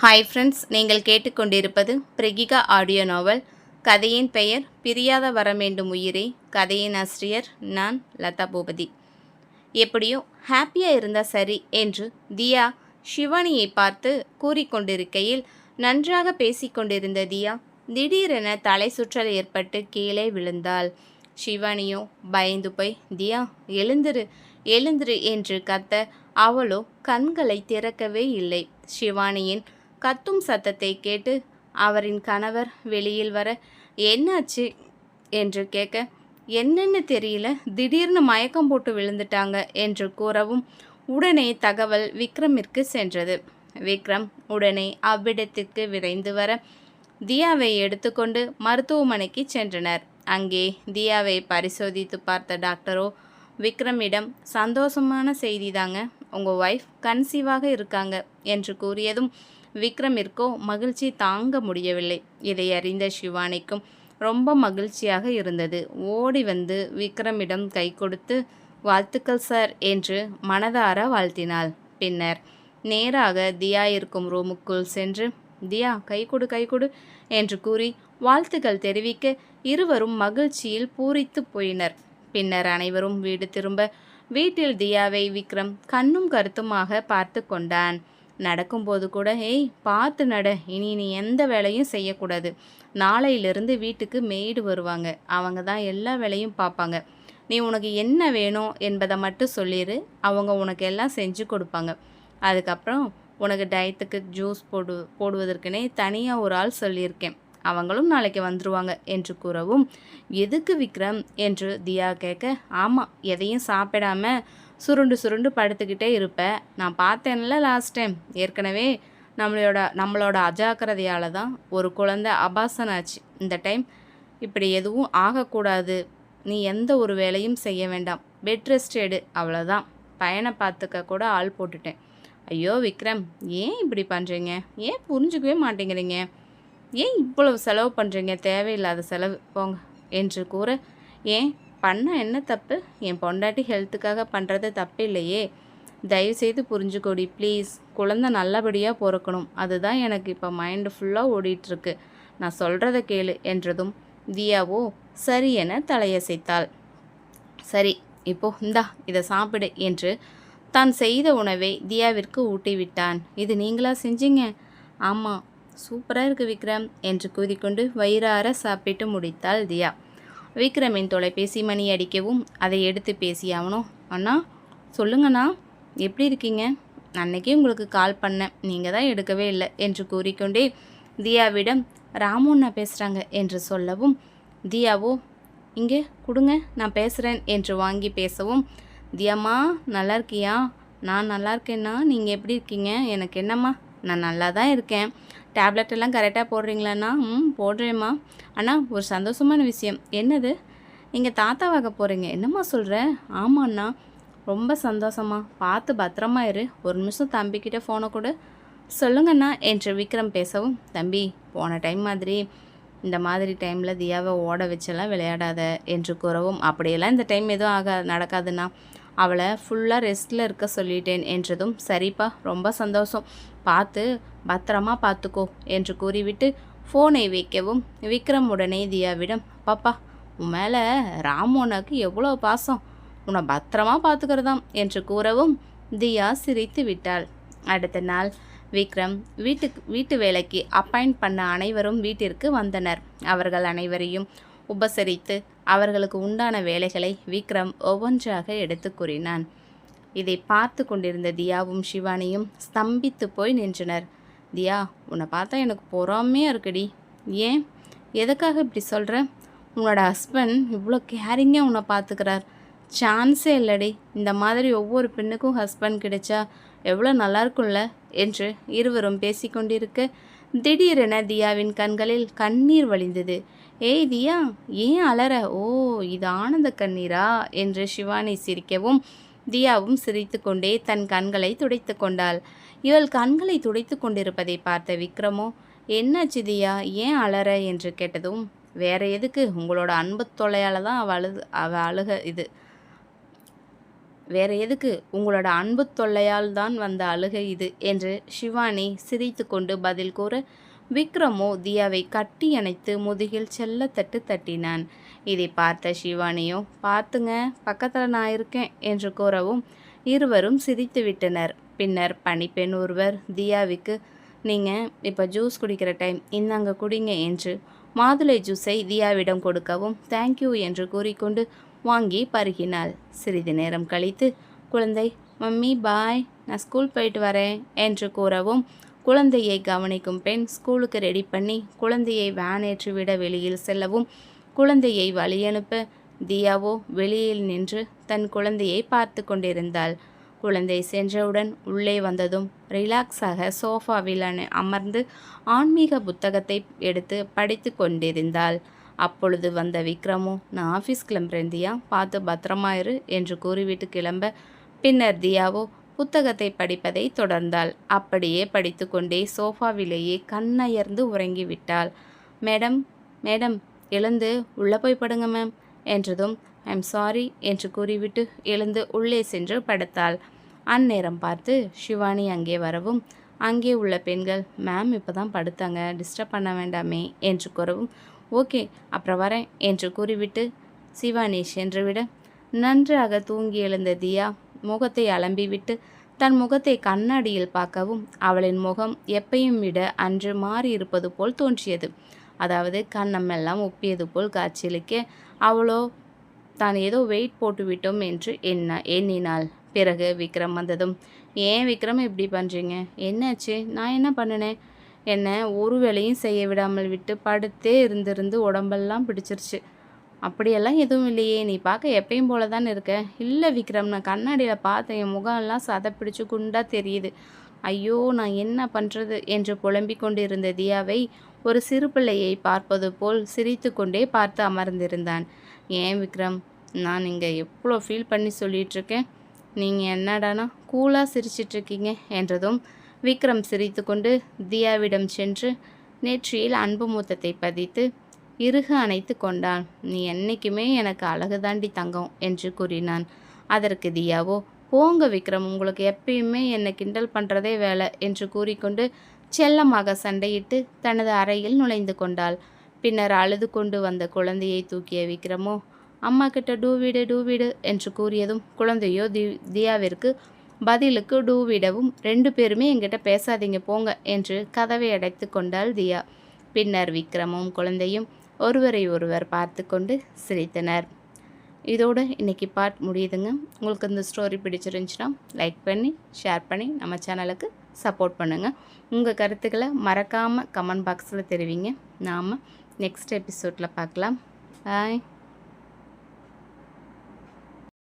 Hi friends நீங்கள் கேட்டுக்கொண்டிருப்பது பிரகிகா audio நாவல் கதையின் பெயர் பிரியாத வரமேண்டும் உயிரே. கதையின் ஆசிரியர் நான் லதா பூபதி. எப்படியோ ஹாப்பியாக இருந்தால் சரி என்று தியா சிவானியை பார்த்து கூறிக்கொண்டிருக்கையில் நன்றாக பேசிக்கொண்டிருந்த தியா திடீரென தலை சுற்றல் ஏற்பட்டு கீழே விழுந்தாள். சிவானியோ பயந்து போய் தியா எழுந்துரு எழுந்துரு என்று கத்த அவளோ கண்களை திறக்கவே இல்லை. சிவானியின் கத்தும் சத்தத்தை கேட்டு அவரின் கணவர் வெளியில் வர என்னாச்சு? என்று கேட்க என்னன்னு தெரியல. திடீர்னு மயக்கம் போட்டு விழுந்துட்டாங்க என்று கூறவும் உடனே தகவல் விக்ரமிற்கு சென்றது. விக்ரம் உடனே அவ்விடத்திற்கு விரைந்து வர தியாவை எடுத்துக்கொண்டு மருத்துவமனைக்கு சென்றனர். அங்கே தியாவை பரிசோதித்து பார்த்த டாக்டரோ விக்ரமிடம் சந்தோஷமான செய்தி தாங்க. உங்கள் ஒய்ஃப் கன்சீவாக இருக்காங்க என்று கூறியதும் விக்ரமிற்கோ மகிழ்ச்சி தாங்க முடியவில்லை. இதை அறிந்த சிவானிக்கும் ரொம்ப மகிழ்ச்சியாக இருந்தது. ஓடி வந்து விக்ரமிடம் கை கொடுத்து வாழ்த்துக்கள் சார் என்று மனதார வாழ்த்தினாள். பின்னர் நேராக தியா இருக்கும் ரூமுக்குள் சென்று தியா கை கொடு கை கொடு என்று கூறி வாழ்த்துக்கள் தெரிவிக்க இருவரும் மகிழ்ச்சியில் பூரித்து போயினர். பின்னர் அனைவரும் வீடு திரும்ப வீட்டில் தியாவை விக்ரம் கண்ணும் கருத்துமாக பார்த்து கொண்டான். நடக்கும்போது கூட ஏய் பார்த்து நட. இனி நீ எந்த வேலையும் செய்யக்கூடாது. நாளையிலிருந்து வீட்டுக்கு மெய்டு வருவாங்க. அவங்க தான் எல்லா வேலையும் பார்ப்பாங்க. நீ உனக்கு என்ன வேணும் என்பதை மட்டும் சொல்லிடு அவங்க உனக்கு எல்லாம் செஞ்சு கொடுப்பாங்க. அதுக்கப்புறம் உனக்கு டயத்துக்கு ஜூஸ் போடு போடுவதற்குனே தனியாக ஒரு ஆள் சொல்லியிருக்கேன். அவங்களும் நாளைக்கு வந்துருவாங்க என்று கூறவும் எதுக்கு விக்ரம்? என்று தியா கேட்க ஆமாம் எதையும் சாப்பிடாம சுருண்டு சுருண்டு படுத்துக்கிட்டே இருப்பேன். நான் பார்த்தேன்ல லாஸ்ட் டைம் ஏற்கனவே நம்மளோட நம்மளோட அஜாக்கிரதையால் தான் ஒரு குழந்தை அபாசன் ஆச்சு. இந்த டைம் இப்படி எதுவும் ஆகக்கூடாது. நீ எந்த ஒரு வேலையும் செய்ய வேண்டாம். பெட் ரெஸ்ட் எடு. அவ்வளோதான் பையனை பார்த்துக்க கூட ஆள் போட்டுட்டேன். ஐயோ விக்ரம் ஏன் இப்படி பண்ணுறீங்க ஏன் புரிஞ்சுக்கவே மாட்டேங்கிறீங்க? ஏன் இவ்வளவு செலவு பண்ணுறீங்க தேவையில்லாத செலவு. போங்க. என்று கூற ஏன்? பண்ண என்ன தப்பு? என் பொண்டாட்டி ஹெல்த்துக்காக பண்ணுறது தப்பு இல்லையே. தயவுசெய்து புரிஞ்சுக்கோடி ப்ளீஸ் குழந்த நல்லபடியாக பிறக்கணும். அதுதான் எனக்கு இப்போ மைண்டு ஃபுல்லாக ஓடிட்டுருக்கு. நான் சொல்கிறத கேளு என்றதும் தியாவோ சரி என தலையசைத்தாள். சரி இப்போ இந்தா இதை சாப்பிடு என்று தான் செய்த உணவை தியாவிற்கு ஊட்டிவிட்டான். இது நீங்களா செஞ்சீங்க? ஆமாம் சூப்பராக இருக்குது விக்ரம் என்று கூறிக்கொண்டு வயிறார சாப்பிட்டு முடித்தாள் தியா. விக்ரமின் தொலைபேசி மணி அடிக்கவும் அதை எடுத்து பேசியாவனோ? அண்ணா சொல்லுங்கண்ணா எப்படி இருக்கீங்க? அன்னைக்கே உங்களுக்கு கால் பண்ணேன். நீங்கள் தான் எடுக்கவே இல்லை என்று கூறிக்கொண்டே தியாவிடம் ராமு அண்ணா பேசுகிறாங்க என்று சொல்லவும் தியாவோ இங்கே கொடுங்க நான் பேசுகிறேன் என்று வாங்கி பேசவும் தியாம்மா நல்லா இருக்கியா? நான் நல்லா இருக்கேன்னா நீங்கள் எப்படி இருக்கீங்க? எனக்கு என்னம்மா? நான் நல்லா தான் இருக்கேன். டேப்லெட் எல்லாம் கரெக்டாக போடுறீங்களாண்ணா? ம் போடுறேம்மா. அண்ணா ஒரு சந்தோஷமான விஷயம். என்னது? நீங்கள் தாத்தாவாக போகிறீங்க என்னம்மா சொல்கிற ஆமாண்ணா. ரொம்ப சந்தோஷமா பார்த்து பத்திரமா இரு. ஒரு நிமிஷம் தம்பிக்கிட்ட ஃபோனை கொடு. சொல்லுங்கண்ணா என்று விக்ரம் பேசவும். தம்பி போன டைம் மாதிரி இந்த மாதிரி டைமில் தியாவை ஓட வச்செல்லாம் விளையாடாத என்று கூறவும். அப்படியெல்லாம் இந்த டைம் எதுவும் ஆக நடக்காதுண்ணா. அவளை ஃபுல்லாக ரெஸ்ட்டில் இருக்க சொல்லிட்டேன் என்றதும் சரிப்பா. ரொம்ப சந்தோஷம். பார்த்து பத்திரமா பார்த்துக்கோ என்று கூறிவிட்டு ஃபோனை வைக்கவும் விக்ரம் உடனே தியாவிடம் பாப்பா உன் மேலே ராமோனாக்கு எவ்வளோ பாசம்? உன்னை பத்திரமா பார்த்துக்கிறதாம் என்று கூறவும் தியா சிரித்து விட்டாள். அடுத்த நாள் விக்ரம் வீட்டுக்கு வீட்டு வேலைக்கு அப்பாயிண்ட் பண்ண அனைவரும் வீட்டிற்கு வந்தனர். அவர்கள் அனைவரையும் உபசரித்து அவர்களுக்கு உண்டான வேலைகளை விக்ரம் ஒவ்வொன்றாக எடுத்து கூறினான். இதை பார்த்து கொண்டிருந்த தியாவும் சிவானியும் ஸ்தம்பித்து போய் நின்றனர். தியா உன்னை பார்த்தா எனக்கு பொறாமையாக இருக்குடி. ஏன்? எதுக்காக இப்படி சொல்கிற உன்னோட ஹஸ்பண்ட் இவ்வளோ கேரிங்காக உன்னை பார்த்துக்கிறார் சான்ஸே இல்லடி. இந்த மாதிரி ஒவ்வொரு பெண்ணுக்கும் ஹஸ்பண்ட் கிடைச்சா எவ்வளோ நல்லாயிருக்கும்ல என்று இருவரும் பேசிக்கொண்டிருக்க திடீரென தியாவின் கண்களில் கண்ணீர் வழிந்தது. ஏய் தியா ஏன் அலற? ஓ இது ஆனந்த கண்ணீரா? என்று சிவானி சிரிக்கவும் தியாவும் சிரித்து கொண்டே தன் கண்களை துடைத்து கொண்டாள். இவள் கண்களை துடைத்து கொண்டிருப்பதை பார்த்த விக்ரமோ என்னாச்சு தியா? ஏன் அலற? என்று கேட்டதும் வேற எதுக்கு? உங்களோட அன்பு தொலையால் தான் அவள் அழுது அவள் அழுக இது. வேற எதுக்கு? உங்களோட அன்பு தொல்லையால் தான் வந்த அழுகை இது என்று சிவானி சிரித்துக்கொண்டு பதில் கூற விக்ரமோ தியாவை கட்டி அணைத்து முதுகில் செல்ல தட்டு தட்டினான். இதை பார்த்த சிவானியோ பார்த்துங்க பக்கத்தில் நான் இருக்கேன் என்று கூறவும் இருவரும் சிரித்து விட்டனர். பின்னர் பணிப்பெண் ஒருவர் தியாவுக்கு நீங்கள் இப்போ ஜூஸ் குடிக்கிற டைம் இந்தாங்க குடிங்க என்று மாதுளை ஜூஸை தியாவிடம் கொடுக்கவும் தேங்க்யூ என்று கூறிக்கொண்டு வாங்கி பருகினாள். சிறிது நேரம் கழித்து குழந்தை மம்மி பாய் நான் ஸ்கூல் போயிட்டு வரேன் என்று கூறவும் குழந்தையை கவனிக்கும் பெண் ஸ்கூலுக்கு ரெடி பண்ணி குழந்தையை வேன் ஏற்றிவிட வெளியில் செல்லவும் குழந்தையை வழியனுப்ப தியாவோ வெளியில் நின்று தன் குழந்தையை பார்த்து கொண்டிருந்தாள். குழந்தை சென்றவுடன் உள்ளே வந்ததும் ரிலாக்ஸாக சோஃபாவில் அமர்ந்து ஆன்மீக புத்தகத்தை எடுத்து படித்து கொண்டிருந்தாள். அப்பொழுது வந்த விக்ரமோ நான் ஆஃபீஸ் கிளம்புறேன் தியா பார்த்து பத்திரமாயிரு என்று கூறிவிட்டு கிளம்ப. பின்னர் தியாவோ புத்தகத்தை படிப்பதை தொடர்ந்தாள். அப்படியே படித்துக்கொண்டே சோஃபாவிலேயே கண்ணயர்ந்து உறங்கிவிட்டாள். மேடம் மேடம் எழுந்து உள்ளே போய் படுங்க மேம் என்றதும் ஐம் சாரி என்று கூறிவிட்டு எழுந்து உள்ளே சென்று படுத்தாள். அந்நேரம் பார்த்து சிவானி அங்கே வரவும் அங்கே உள்ள பெண்கள் மேம் இப்போ தான் படுத்தாங்க டிஸ்டர்ப் பண்ண வேண்டாமே என்று கூறவும் ஓகே அப்புறம் வரேன் என்று கூறிவிட்டு சிவானி சென்றுவிட நன்றாக தூங்கி எழுந்த தியா முகத்தை அலம்பிவிட்டு தன் முகத்தை கண்ணாடியில் பார்க்கவும் அவளின் முகம் எப்பையும் விட அன்று மாறி இருப்பது போல் தோன்றியது. அதாவது கண்ணமெல்லாம் ஒப்பியது போல் காட்சியளிக்க அவளோ தான் ஏதோ வெயிட் போட்டுவிட்டோம் என்று எண்ண எண்ணினாள். பிறகு விக்ரம் வந்ததும் ஏன் விக்ரம் இப்படி பண்ணுறீங்க என்னாச்சு? நான் என்ன பண்ணினேன் என்ன ஒரு வேலையும் செய்ய விடாமல் விட்டு படுத்தே இருந்திருந்து உடம்பெல்லாம் பிடிச்சிருச்சு. அப்படியெல்லாம் எதுவும் இல்லையே. நீ பார்க்க எப்பயும் போல தான் இருக்க? இல்லை விக்ரம் நான் கண்ணாடியில் பார்த்தேன். என் முகம்லாம் சதை பிடிச்சு தெரியுது. ஐயோ நான் என்ன பண்ணுறது என்று புலம்பிக் கொண்டிருந்த தியாவை ஒரு சிறு பிள்ளையை பார்ப்பது போல் சிரித்து கொண்டே பார்த்து அமர்ந்திருந்தான். ஏன் விக்ரம்? நான் இங்கே எவ்வளோ ஃபீல் பண்ணி சொல்லிகிட்ருக்கேன் நீங்கள் என்னடானா கூலாக சிரிச்சிட்ருக்கீங்க என்றதும் விக்ரம் சிரித்துக்கொண்டு தியாவிடம் சென்று நெற்றியில் அன்பு மூத்தத்தை பதித்து இறுக அணைத்து கொண்டான். நீ என்னைக்குமே எனக்கு அழகு தாண்டி தங்கம் என்று கூறினான். அதற்கு தியாவோ போங்க விக்ரம் உங்களுக்கு எப்பயுமே என்னை கிண்டல் பண்ணுறதே வேலை என்று கூறிக்கொண்டு செல்லமாக சண்டையிட்டு தனது அறையில் நுழைந்து கொண்டாள். பின்னர் அழுது கொண்டு வந்த குழந்தையை தூக்கிய விக்ரமோ அம்மா கிட்ட டூ டூவிடு டூ என்று கூறியதும் குழந்தையோ தி தியாவிற்கு பதிலுக்கு டூ விடவும் ரெண்டு பேருமே என்கிட்ட பேசாதீங்க போங்க என்று கதவை அடைத்து கொண்டாள் தியா. பின்னர் விக்ரமும் குழந்தையும் ஒருவரை ஒருவர் பார்த்து கொண்டு சிரித்தனர். இதோடு இன்றைக்கி பார்ட் முடியுதுங்க. உங்களுக்கு இந்த ஸ்டோரி பிடிச்சிருந்துச்சுன்னா லைக் பண்ணி ஷேர் பண்ணி நம்ம சேனலுக்கு சப்போர்ட் பண்ணுங்கள் உங்கள் கருத்துக்களை மறக்காமல் கமெண்ட் பாக்ஸில் தெரிவிங்க. நாம் நெக்ஸ்ட் எபிசோடில் பார்க்கலாம். பாய்